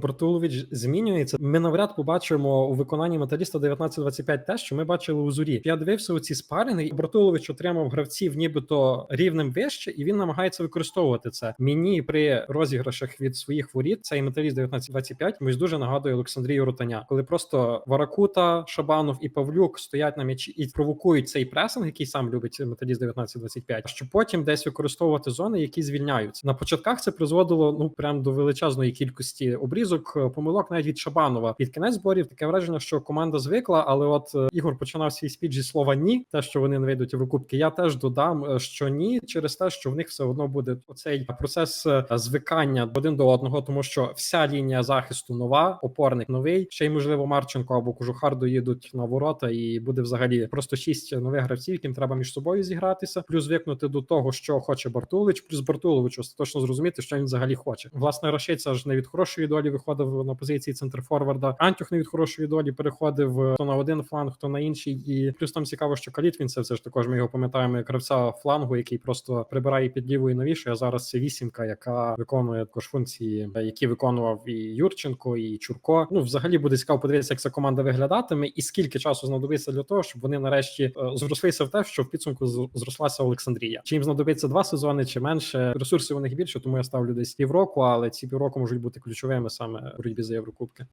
Бартулович змінюється. Ми навряд побачимо у виконанні металіста 19-25 те, що ми бачили у зорі. Я дивився у ці спаринги, і Бартулович отримав гравців, нібито рівнем вище, і він намагається використовувати це. Мені при розіграшах від своїх воріт цей металіст 19-25 мені дуже нагадує Олександрію Ротаня, коли просто Варакута, Шабанов і Павлюк стоять на м'ячі і провокують цей пресинг, який сам любить металіст 19-25, щоб потім десь використовувати зони, які звільняються. На початках це призводило ну прям до величезної кількості обрізок, е, помилок навіть від Шабанова. Під кінець зборів таке враження, що команда звикла, але от е, Ігор починав свій спіч зі слова ні, те, що вони не вийдуть в Еврокубки. Я теж додам, е, що ні, через те, що в них все одно буде оцей процес звикання один до одного, тому що вся лінія захисту нова, опорник новий. Ще й можливо Марченко або Кожухар доїдуть на ворота, і буде взагалі просто шість нових гравців, яким треба між собою зігратися. Плюс звикнути до того, що хоче Бартулич, плюс Бартулович остаточно зрозуміти, що він взагалі хоче. Власне, Рашиця ж не від хорошої долі виходив на позиції центрфорварда. Антюх не від хорошої долі переходив е, то на один фланг, то на інший. І плюс там цікаво, що Калітвін це все ж також. Ми його пам'ятаємо як гравця флангу, який просто прибирає під лівою новіше. А зараз це вісімка, яка виконує також функції, е, які виконував і Юрченко, і Чурко. Ну, взагалі буде цікаво подивитися, як ця команда виглядатиме, і скільки часу знадобиться для того, щоб вони нарешті е, зрослися в те, що в підсумку зрослася Олександрія. Чи їм знадобиться два сезони, чи менше ресурсів у них більше, тому я ставлю десь півроку, але ці півроку можуть бути ключовими саме боротьбі за Єврокубки.